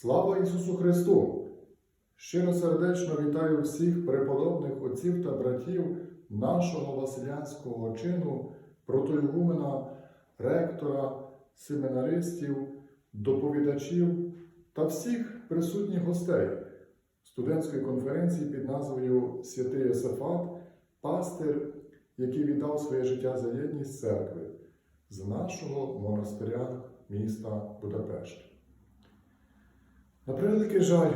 Слава Ісусу Христу! Щиро сердечно вітаю всіх преподобних отців та братів нашого Василянського чину, протоігумена, ректора, семінаристів, доповідачів та всіх присутніх гостей студентської конференції під назвою Святий Йосифат, пастир, який віддав своє життя за єдність церкви з нашого монастиря міста Будапешт. На превеликий жаль,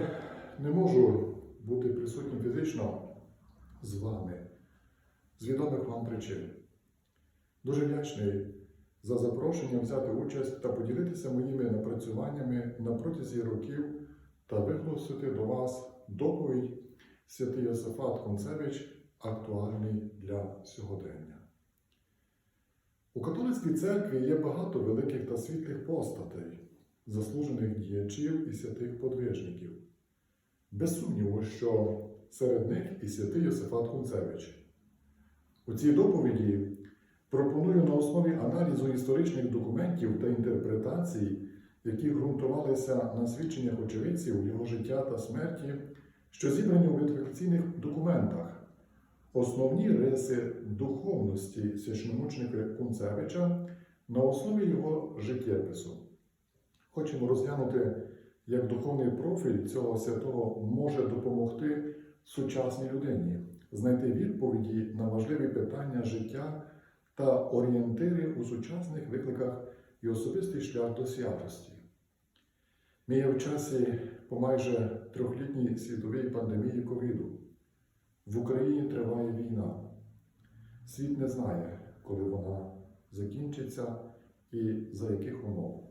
не можу бути присутнім фізично з вами з відомих вам причин. Дуже вдячний за запрошення взяти участь та поділитися моїми напрацюваннями на протязі років та виголосити до вас доповідь святий Йосифат Концевич, актуальний для сьогодення. У католицькій церкві є багато великих та світлих постатей, заслужених діячів і святих подвижників. Без сумніву, що серед них і святий Йосифат Кунцевич. У цій доповіді пропоную на основі аналізу історичних документів та інтерпретацій, які ґрунтувалися на свідченнях очевидців його життя та смерті, що зібрані у вертифікаційних документах, основні риси духовності священомучника Кунцевича на основі його життєпису. Хочемо розглянути, як духовний профіль цього святого може допомогти сучасній людині знайти відповіді на важливі питання життя та орієнтири у сучасних викликах і особистий шлях до святості. Ми є в часі по майже трьохлітній світовій пандемії ковіду. В Україні триває війна. Світ не знає, коли вона закінчиться і за яких умов.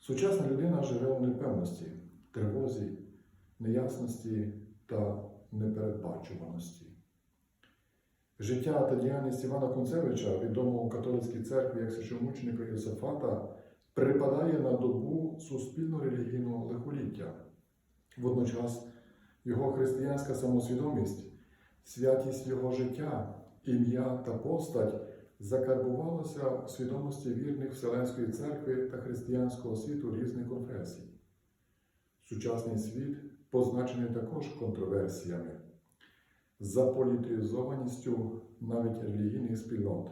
Сучасна людина живе у непевності, тривозі, неясності та непередбачуваності. Життя та діяльність Івана Концевича, відомого в католицькій церкві як священомученика Йосифата, припадає на добу суспільно-релігійного лихоліття. Водночас його християнська самосвідомість, святість його життя, ім'я та постать закарбувалося в свідомості вірних Вселенської церкви та християнського світу різних конфесій. Сучасний світ позначений також контроверсіями, заполітизованістю навіть релігійних спільнот,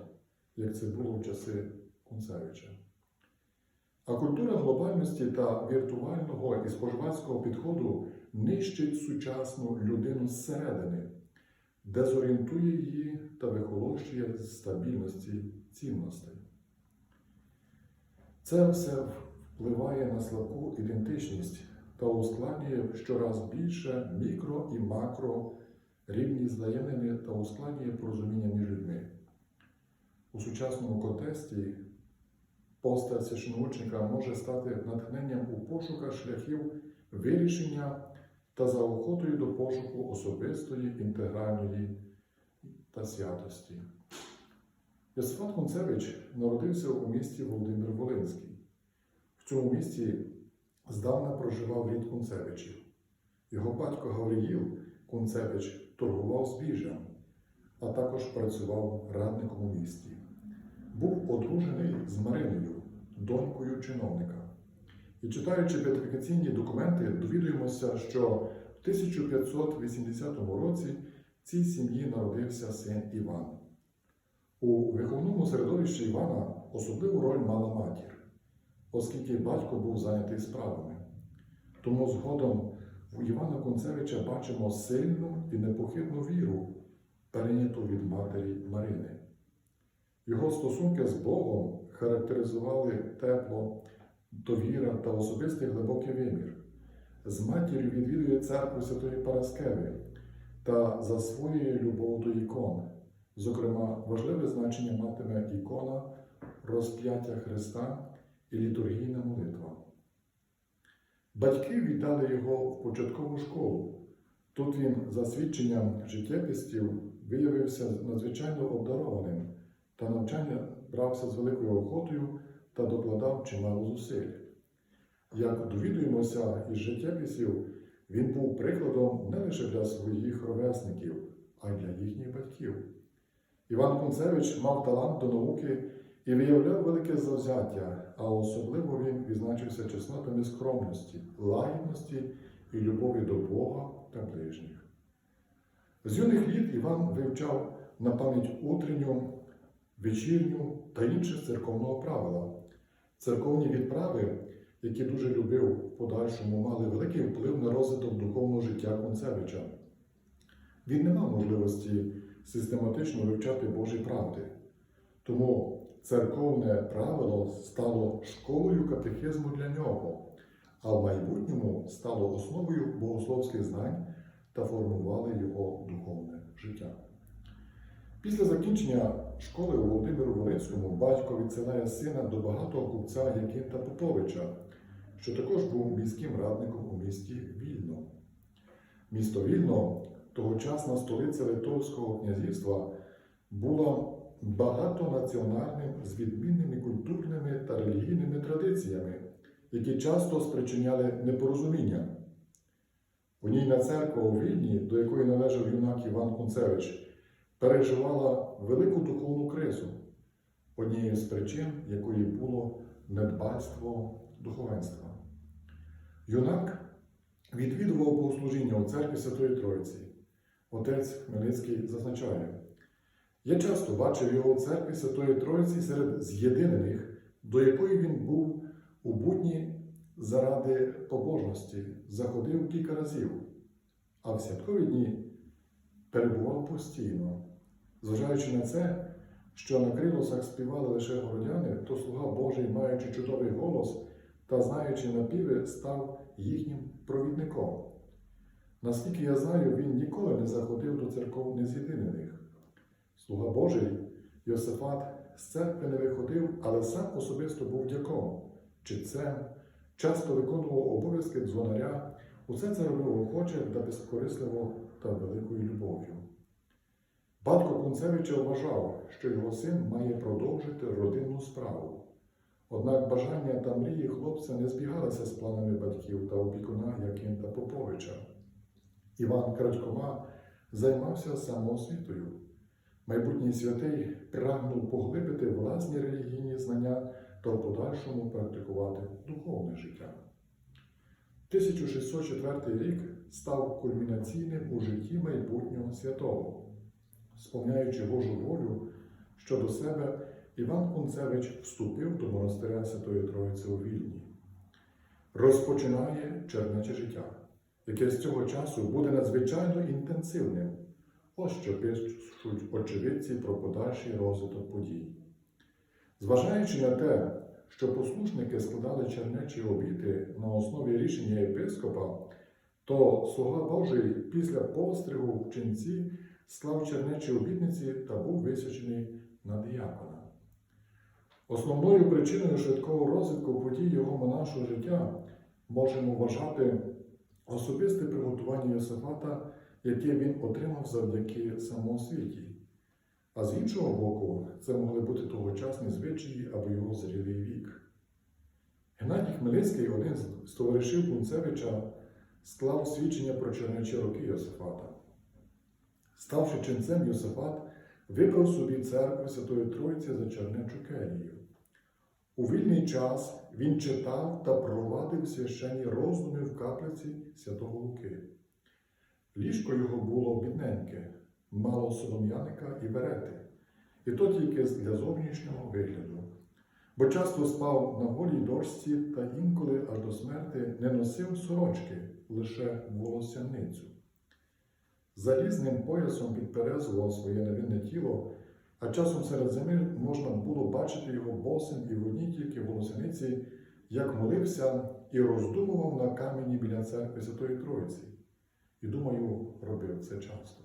як це було в часи Кунцевича. А культура глобальності та віртуального і споживацького підходу нищить сучасну людину зсередини, дезорієнтує її та вихолощує стабільності цінностей. Це все впливає на слабку ідентичність та ускладнює щораз більше мікро і макро рівні взаємини та ускладнює порозуміння між людьми. У сучасному контексті постать священомучника може стати натхненням у пошуках шляхів вирішення та заохотою до пошуку особистої, інтегральної та святості. Йосифат Концевич народився у місті Володимир Волинський. В цьому місті здавна проживав рід Кунцевичів. Його батько Гавриїл Кунцевич торгував збіжжям, а також працював радником у місті. Був одружений з Мариною, донькою чиновника. І читаючи бетифікаційні документи, довідуємося, що в 1580 році цій сім'ї народився син Іван. У виховному середовищі Івана особливу роль мала матір, оскільки батько був зайнятий справами. Тому згодом у Івана Концевича бачимо сильну і непохитну віру, перейняту від матері Марини. Його стосунки з Богом характеризували тепло, довіра та особистий глибокий вимір. З матір'ю відвідує церкву Святої Параскеви та засвоює любов до ікон. Зокрема, важливе значення матиме ікона розп'яття Христа і літургійна молитва. Батьки віддали його в початкову школу. Тут він, за свідченням життєписців, виявився надзвичайно обдарованим та навчання брався з великою охотою та докладав чимало зусиль. Як довідуємося із життєписів, він був прикладом не лише для своїх ровесників, а й для їхніх батьків. Іван Кунцевич мав талант до науки і виявляв велике завзяття, а особливо він відзначився чеснотами скромності, лагідності і любові до Бога та ближніх. З юних літ Іван вивчав на пам'ять утренню, вечірню та інші церковного правила. Церковні відправи, які дуже любив в подальшому, мали великий вплив на розвиток духовного життя Концевича. Він не мав можливості систематично вивчати Божі правди. Тому церковне правило стало школою катехизму для нього, а в майбутньому стало основою богословських знань та формували його духовне життя. Після закінчення школи у Володимиру Волинському батько відсилає сина до багатого купця Якинта Поповича, що також був міським радником у місті Вільно. Місто Вільно, тогочасна столиця Литовського князівства, була багатонаціональним з відмінними культурними та релігійними традиціями, які часто спричиняли непорозуміння. Унійна церква у Вільні, до якої належав юнак Іван Кунцевич, переживала велику духовну кризу, однією з причин якої було недбальство духовенства. Юнак відвідував богослужіння у церкві Святої Троїці. Отець Хмельницький зазначає, я часто бачив його в церкві Святої Троїці серед з'єдинених, до якої він був у будні заради побожності, заходив кілька разів, а в святкові дні перебував постійно. Зважаючи на це, що на крилосах співали лише городяни, то слуга Божий, маючи чудовий голос та знаючи напіви, став їхнім провідником. Наскільки я знаю, він ніколи не заходив до церков нез'єдинених. Слуга Божий Йосифат з церкви не виходив, але сам особисто був дяком, читцем, часто виконував обов'язки дзвонаря, усе це робив охоче та безкорисливо та великою любов'ю. Батько Кунцевича вважав, що його син має продовжити родинну справу. Однак бажання та мрії хлопця не збігалися з планами батьків та опікуна Якинта Поповича. Іван Крадькома займався самоосвітою. Майбутній святий прагнув поглибити власні релігійні знання та в подальшому практикувати духовне життя. 1604 рік став кульмінаційним у житті майбутнього святого. Сповняючи Божу волю щодо себе, Іван Кунцевич вступив до монастиря Святої Троїці у Вільні. Розпочинає чернече життя, яке з цього часу буде надзвичайно інтенсивним. Ось що пишуть очевидці про подальший розвиток подій. Зважаючи на те, що послушники складали чернечі обіти на основі рішення єпископа, то слуга Божий після постригу в ченці склав чернечі обітниці та був висячений на діякона. Основною причиною швидкого розвитку подій його монашого життя можемо вважати особисте приготування Йосифата, яке він отримав завдяки самоосвіті. А з іншого боку, це могли бути тогочасні звичаї або його зрілий вік. Геннадій Хмельницький, один з товаришів Кунцевича, склав свідчення про чернечі роки Йосифата. Ставши ченцем Йосифат, вибрав собі церкву Святої Троїці за чернечу келію. У вільний час він читав та провадив священні роздуми в каплиці Святого Луки. Ліжко його було бідненьке, мало солом'яника і берети, і то тільки для зовнішнього вигляду, бо часто спав на голій дошці та інколи аж до смерти не носив сорочки, лише волосяницю. Залізним поясом підперезував своє невинне тіло, а часом серед зими можна було бачити його босим і в одній тільки волосяниці, як молився і роздумував на камені біля церкви Святої Троїці. І думаю, робив це часто.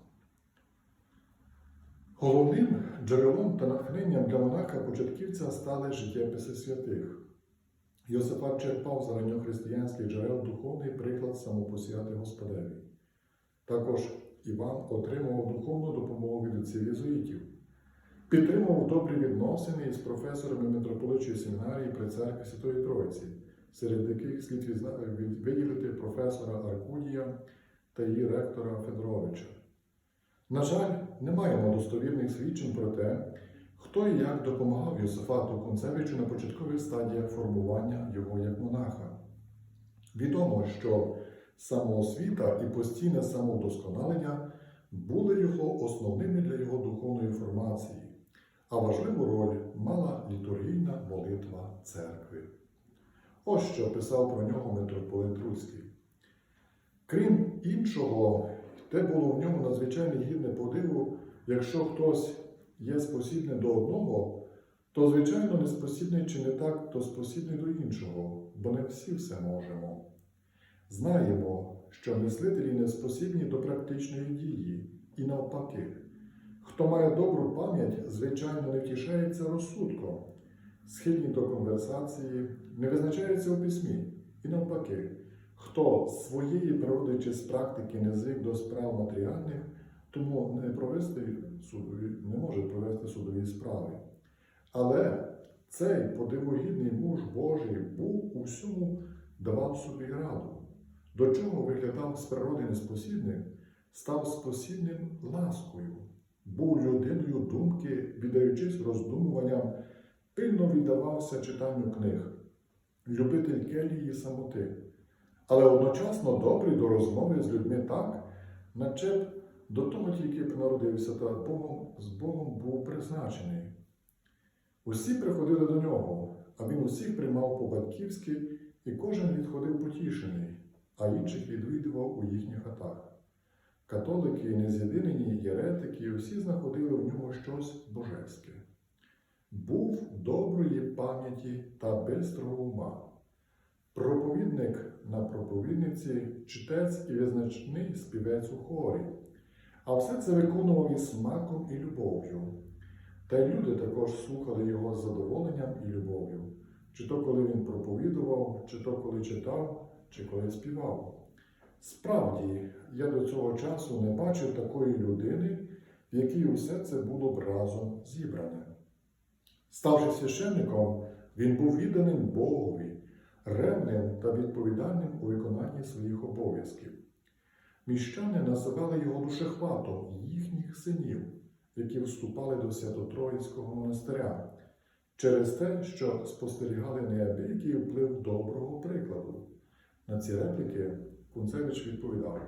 Головним джерелом та натхненням для монаха-початківця стали життєписи святих. Йосифат черпав з ранньохристиянських джерел духовний приклад самопосіяти Господеві. Також Іван отримував духовну допомогу від отців єзуїтів, підтримував добрі відносини із професорами митрополичої семінарії при церкві Святої Троїці, серед яких слід виділити професора Аркудія та її ректора Федоровича. На жаль, не маємо достовірних свідчень про те, хто і як допомагав Йосифату Кунцевичу на початкових стадіях формування його як монаха. Відомо, що самоосвіта і постійне самовдосконалення були його основними для його духовної формації, а важливу роль мала літургійна молитва церкви. Ось що писав про нього митрополит Руський. Крім іншого, те було в ньому надзвичайно гідне подиву, якщо хтось є спосібний до одного, то, звичайно, не спосібний чи не так, то спосібний до іншого, бо не всі все можемо. Знаємо, що мислителі не спосібні до практичної дії, і навпаки. Хто має добру пам'ять, звичайно, не втішається розсудком, схильні до конверсації, не визначається у письмі, і навпаки. Хто з своєї природи чи з практики не звик до справ матеріальних, тому не провести судові, не може провести судові справи. Але цей подивогідний муж Божий був у всьому давав собі раду. До чого виглядав з природи неспосібним, став спосібним ласкою, був людиною думки, віддаючись роздумуванням, пильно віддавався читанню книг, любитель келії самоти. Але одночасно добрий до розмови з людьми так, наче до того тільки б народився та Богом, з Богом був призначений. Усі приходили до нього, а він усіх приймав по-батьківськи, і кожен відходив потішений, а інших відвідував у їхніх хатах. Католики, нез'єдинені єретики, усі знаходили в ньому щось божеське. Був доброї пам'яті та бистрого ума. Проповідник на проповідниці, читець і визначний співець у хорі. А все це виконував із смаком і любов'ю. Та й люди також слухали його з задоволенням і любов'ю, чи то коли він проповідував, чи то коли читав, чи коли співав. Справді, я до цього часу не бачив такої людини, в якій усе це було б разом зібране. Ставши священником, він був відданим Богові ревним та відповідальним у виконанні своїх обов'язків. Міщани називали його душехватом їхніх синів, які вступали до Свято-Троїцького монастиря, через те, що спостерігали неабиякий вплив доброго прикладу. На ці репліки Кунцевич відповідав: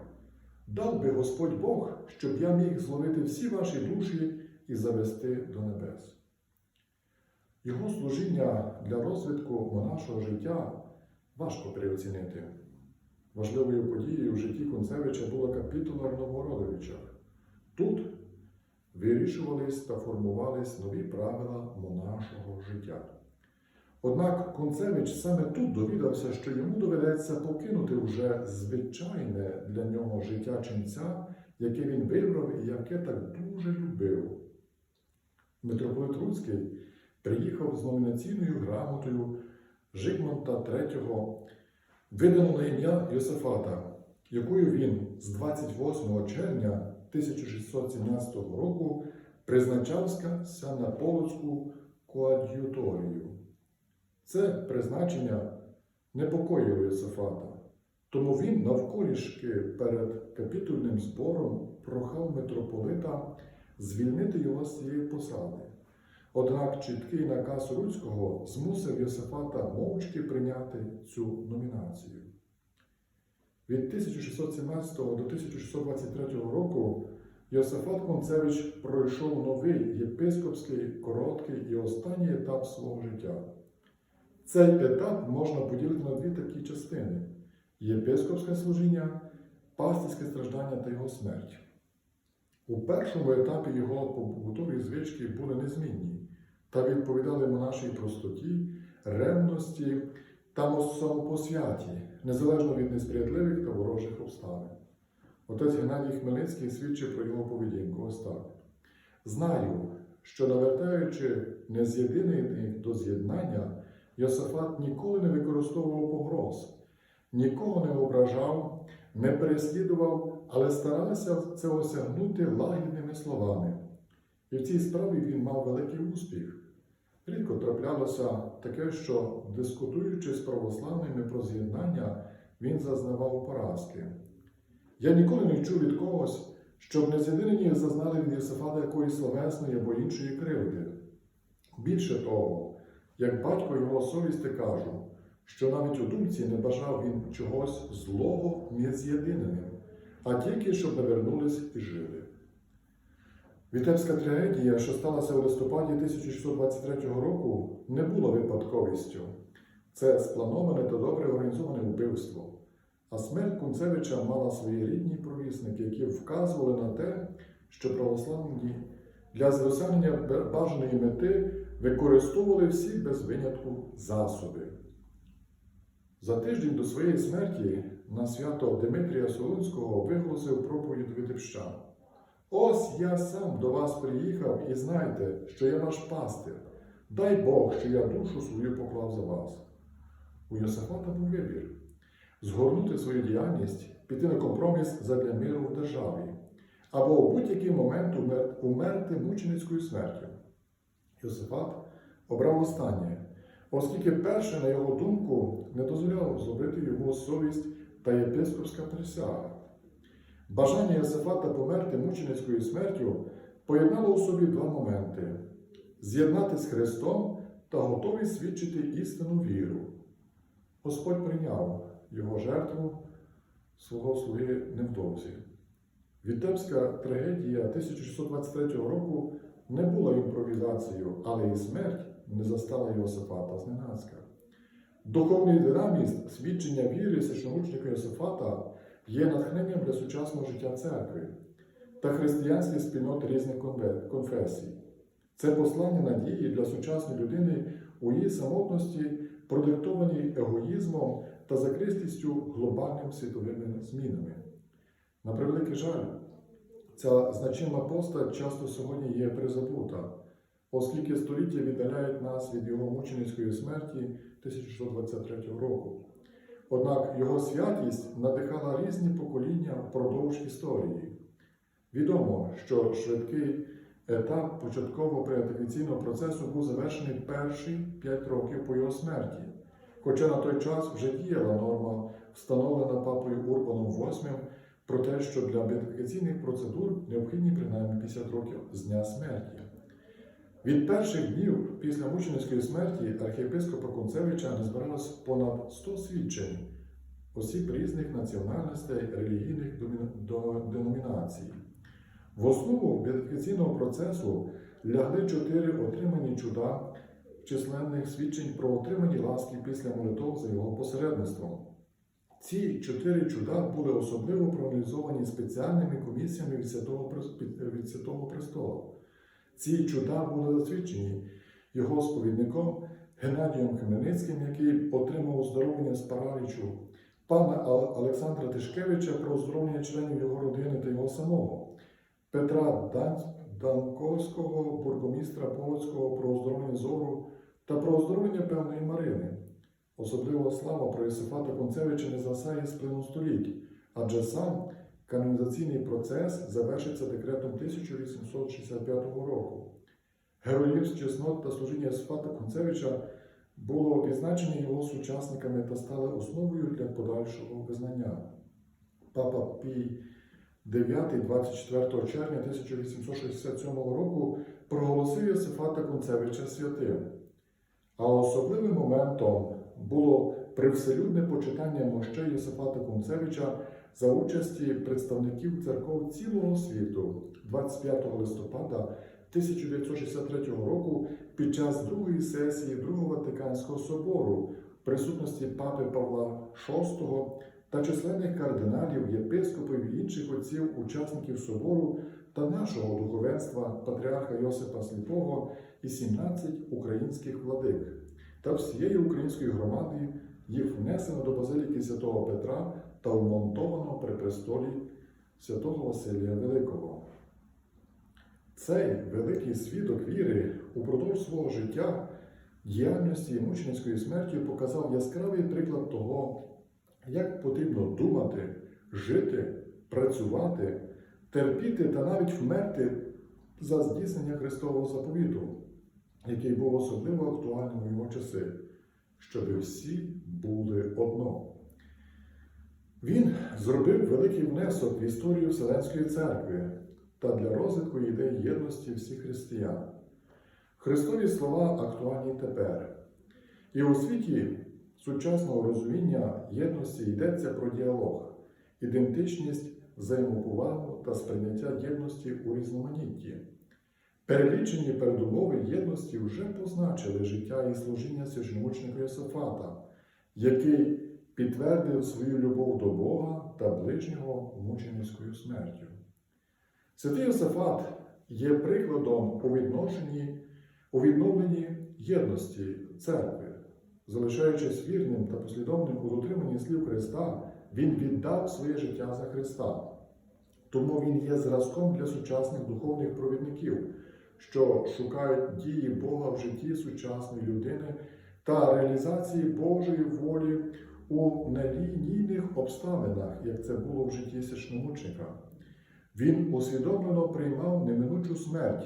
Дав би Господь Бог, щоб я міг зловити всі ваші душі і завести до небес. Його служіння для розвитку монашого життя важко переоцінити. Важливою подією в житті Концевича була капітула в Новгородовичах. Тут вирішувались та формувались нові правила монашого життя. Однак Концевич саме тут довідався, що йому доведеться покинути вже звичайне для нього життя ченця, яке він вибрав і яке так дуже любив. Митрополит Руцький приїхав з номінаційною грамотою Жигмонта III, видану на ім'я Йосифата, якою він з 28 червня 1617 року призначався на Полоцьку коад'юторію. Це призначення непокоїло Йосифата, тому він навколішки перед капітульним збором прохав митрополита звільнити його з цієї посади. Однак чіткий наказ Руцького змусив Йосифата мовчки прийняти цю номінацію. Від 1617 до 1623 року Йосифат Концевич пройшов новий єпископський, короткий і останній етап свого життя. Цей етап можна поділити на дві такі частини: єпископське служіння, пастирське страждання та його смерть. У першому етапі його побутові звички були незмінні та відповідали монашій простоті, ревності та самопосвяті, незалежно від несприятливих та ворожих обставин. Отець Геннадій Хмельницький свідчив про його поведінку ось так. Знаю, що навертаючи нез'єдиних до з'єднання, Йосифат ніколи не використовував погроз, нікого не ображав, не переслідував, але старався це осягнути лагідними словами. І в цій справі він мав великий успіх. Рідко траплялося таке, що, дискутуючи з православними про з'єднання, він зазнавав поразки. Я ніколи не чув від когось, щоб нез'єднані зазнали від Єсифата якоїсь словесної або іншої кривди. Більше того, як батько його совісти кажу, що навіть у думці не бажав він чогось злого між з'єднаним, а тільки щоб навернулись і жили. Вітебська трагедія, що сталася у листопаді 1623 року, не була випадковістю. Це сплановане та добре організоване вбивство. А смерть Кунцевича мала свої рідні провісники, які вказували на те, що православні для досягнення бажаної мети використовували всі без винятку засоби. За тиждень до своєї смерті на свято Дмитрія Солунського виголосив проповідь Витебщан. Ось я сам до вас приїхав і знайте, що я ваш пастир. Дай Бог, що я душу свою поклав за вас. У Йосифата був вибір згорнути свою діяльність, піти на компроміс задля миру в державі, або у будь-який момент умерти мученицькою смертю. Йосифат обрав останнє, оскільки перше, на його думку, не дозволяло зробити його совість та єпископська присяга. Бажання Йосифата померти мученицькою смертю поєднало у собі два моменти: з'єднати з Христом та готовість свідчити істинну віру. Господь прийняв його жертву свого слуги невдовзі. Вітебська трагедія 1623 року не була імпровізацією, але і смерть не застала Йосифата зненацька. Духовний динаміст свідчення віри священомучника Йосифата є натхненням для сучасного життя церкви та християнських спільнот різних конфесій. Це послання надії для сучасної людини у її самотності, продиктованій егоїзмом та закритістю глобальними світовими змінами. На превеликий жаль, ця значима постать часто сьогодні є призабута, оскільки століття віддаляють нас від його мученицької смерті 1623 року. Однак його святість надихала різні покоління впродовж історії. Відомо, що швидкий етап початкового преатифікаційного процесу був завершений перші 5 років по його смерті. Хоча на той час вже діяла норма, встановлена папою Урбаном VIII, про те, що для беатифікаційних процедур необхідні принаймні 50 років з дня смерті. Від перших днів після мученицької смерті архієпископа Концевича не збиралось понад 100 свідчень осіб різних національностей, релігійних деномінацій. В основу беатифікаційного процесу лягли чотири отримані чуда численних свідчень про отримані ласки після молитов за його посередництвом. Ці чотири чуда були особливо проаналізовані спеціальними комісіями від Святого, від Святого Престола. Ці чуда були засвідчені його сповідником Геннадієм Хмельницьким, який отримав оздоровлення з паралічу, пана Олександра Тишкевича про оздоровлення членів його родини та його самого, Петра Данковського, бургомістра Полоцького про оздоровлення зору та про оздоровлення певної Марини. Особливо слава про Єсифата Концевича не згасає з плином століть, адже сам канонізаційний процес завершиться декретом 1865 року. Героїв чеснот та служіння Єсифата Концевича було відзначені його сучасниками та стали основою для подальшого визнання. Папа Пій IX 24 червня 1867 року проголосив Єсифата Концевича святим. А особливим моментом було привселюдне почитання мощей Йосифата Кунцевича за участі представників церков цілого світу 25 листопада 1963 року під час другої сесії Другого Ватиканського собору в присутності папи Павла VI та численних кардиналів, єпископів і інших отців, учасників собору та нашого духовенства патріарха Йосипа Сліпого і 17 українських владик та всієї української громади їх внесено до базиліки святого Петра та вмонтовано при престолі святого Василія Великого. Цей великий свідок віри упродовж свого життя, діяльності і мученицької смерті показав яскравий приклад того, як потрібно думати, жити, працювати, терпіти та навіть вмерти за здійснення Христового заповіту, який був особливо актуальним у його часи, щоб всі були одно. Він зробив великий внесок в історію Вселенської церкви та для розвитку ідеї єдності всіх християн. Христові слова актуальні тепер. І у світі сучасного розуміння єдності йдеться про діалог, ідентичність, взаємоповагу та сприйняття єдності у різноманітті. Перелічені передумови єдності вже позначили життя і служіння священомучника Йосифата, який підтвердив свою любов до Бога та ближнього мученицькою смертю. Святий Йосифат є прикладом у відношенні, у відновленні єдності церкви, залишаючись вірним та послідовним у дотриманні слів Христа, він віддав своє життя за Христа. Тому він є зразком для сучасних духовних провідників, що шукають дії Бога в житті сучасної людини та реалізації Божої волі у нелінійних обставинах, як це було в житті священомучника. Він усвідомлено приймав неминучу смерть,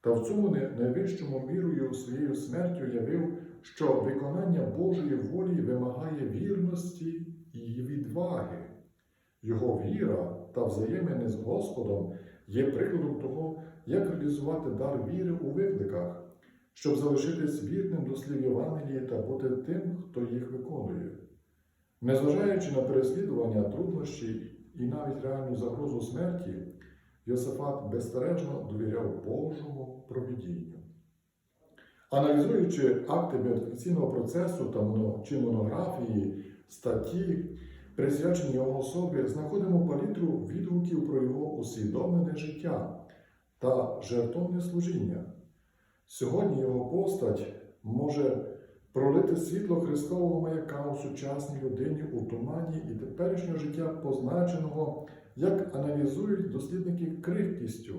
та в цьому найвищому мірою своєю смертю явив, що виконання Божої волі вимагає вірності і відваги. Його віра та взаємини з Господом є прикладом того, як реалізувати дар віри у викликах, щоб залишитись вірним до слів Євангелії та бути тим, хто їх виконує. Незважаючи на переслідування, труднощі і навіть реальну загрозу смерті, Йосифат безстережно довіряв Божому провідінню. Аналізуючи акти беатифікаційного процесу та чи монографії, статті, присвячені його особі, знаходимо палітру відгуків про його усвідомлене життя та жертовне служіння. Сьогодні його постать може пролити світло Христового маяка у сучасній людині у тумані і теперішнього життя, позначеного, як аналізують дослідники крихкістю,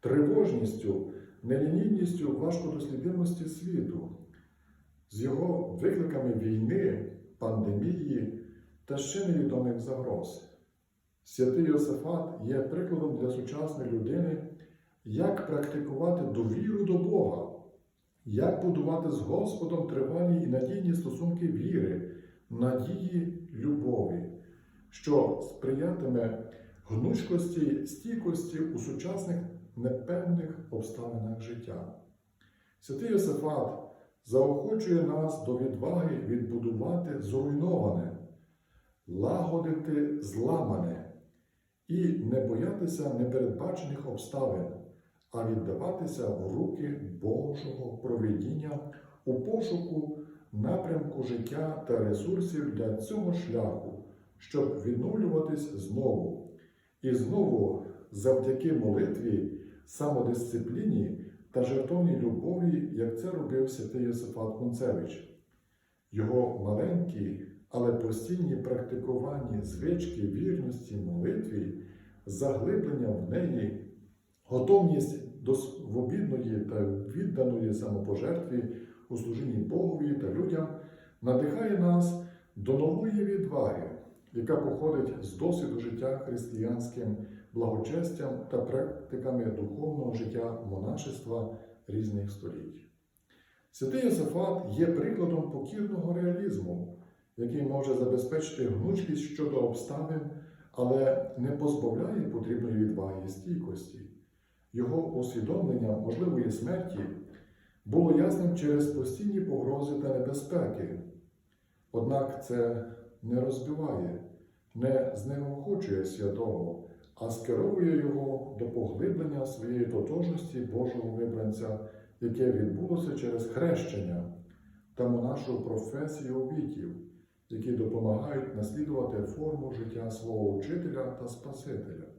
тривожністю, нелінійністю важкодослідимості світу, з його викликами війни, пандемії та ще невідомих загроз. Святий Йосифат є прикладом для сучасної людини, як практикувати довіру до Бога, як будувати з Господом тривалі і надійні стосунки віри, надії, любові, що сприятиме гнучкості, стійкості у сучасних непевних обставинах життя. Святий Йосифат заохочує нас до відваги відбудувати зруйноване, лагодити зламане і не боятися непередбачених обставин, а віддаватися в руки Божого проведіння у пошуку напрямку життя та ресурсів для цього шляху, щоб відновлюватись знову. І знову завдяки молитві, самодисципліні та жертовній любові, як це робив святий Йосифат Концевич. Його маленькі, але постійні практикування звички вірності молитві, заглиблення в неї, готовність до свобідної та відданої самопожертві у служінні Богові та людям надихає нас до нової відваги, яка походить з досвіду життя християнським благочестям та практиками духовного життя монашества різних століть. Святий Йосифат є прикладом покірного реалізму, який може забезпечити гнучкість щодо обставин, але не позбавляє потрібної відваги і стійкості. Його усвідомлення можливої смерті було ясним через постійні погрози та небезпеки. Однак це не розбиває, не знеохочує святого, а скеровує його до поглиблення своєї тотожності Божого вибранця, яке відбулося через хрещення та нашу професію обітів, які допомагають наслідувати форму життя свого учителя та Спасителя.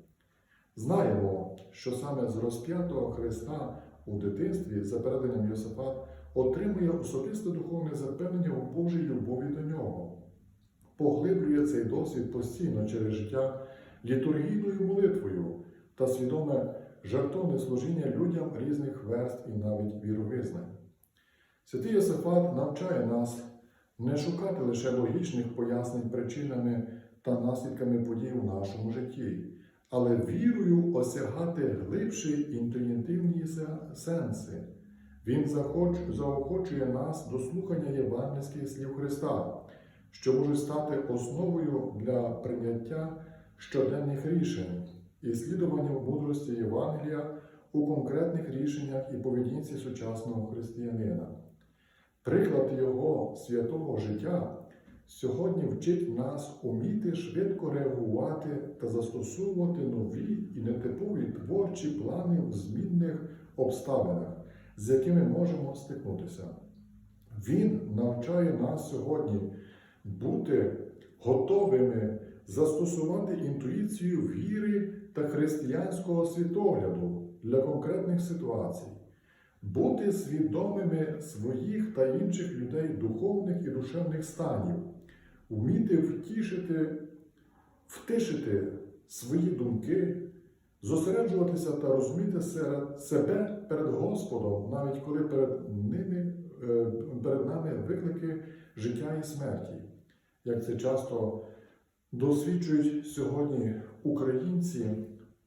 Знаємо, що саме з розп'ятого Христа у дитинстві за переданням Йосифат отримує особисте духовне запевнення у Божій любові до нього, поглиблює цей досвід постійно через життя літургійною молитвою та свідоме жертовне служіння людям різних верств і навіть віровизнань. Святий Йосифат навчає нас не шукати лише логічних пояснень причинами та наслідками подій у нашому житті, але вірою осягати глибші інтуїтивні сенси. Він заохочує нас до слухання євангельських слів Христа, що можуть стати основою для прийняття щоденних рішень і слідування мудрості Євангелія у конкретних рішеннях і поведінці сучасного християнина. Приклад його святого життя сьогодні вчить нас уміти швидко реагувати та застосовувати нові і нетипові творчі плани в змінних обставинах, з якими можемо стикнутися. Він навчає нас сьогодні бути готовими застосувати інтуїцію віри та християнського світогляду для конкретних ситуацій, бути свідомими своїх та інших людей духовних і душевних станів, вміти втішити, втишити свої думки, зосереджуватися та розуміти себе перед Господом, навіть коли перед ними, е, перед нами виклики життя і смерті, як це часто досвідчують сьогодні українці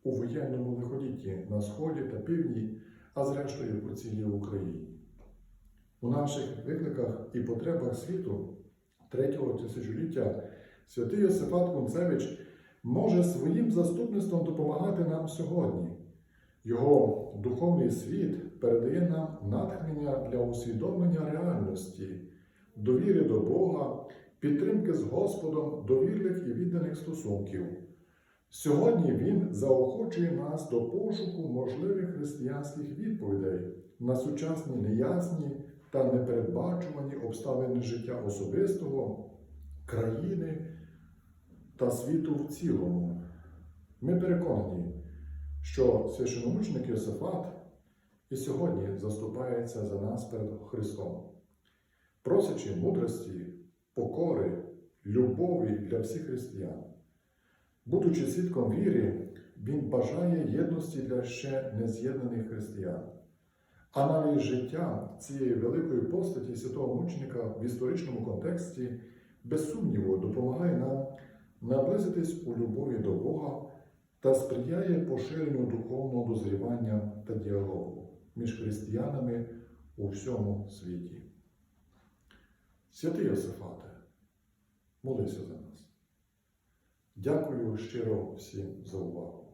у воєнному лиходітті на сході та півдні, а зрештою по цілій Україні. У наших викликах і потребах світу третього тисячоліття святий Йосифат Кунцевич може своїм заступництвом допомагати нам сьогодні. Його духовний світ передає нам натхнення для усвідомлення реальності, довіри до Бога, підтримки з Господом, довірних і відданих стосунків. Сьогодні він заохочує нас до пошуку можливих християнських відповідей на сучасні неясні та непередбачувані обставини життя особистого, країни та світу в цілому. Ми переконані, що священомученик Йосифат і сьогодні заступається за нас перед Христом, просячи мудрості, покори, любові для всіх християн. Будучи свідком віри, він бажає єдності для ще нез'єднаних християн. Аналіз життя цієї великої постаті святого мученика в історичному контексті без сумніву допомагає нам наблизитись у любові до Бога та сприяє поширенню духовного дозрівання та діалогу між християнами у всьому світі. Святий Йосифате, молися за нас. Дякую щиро всім за увагу.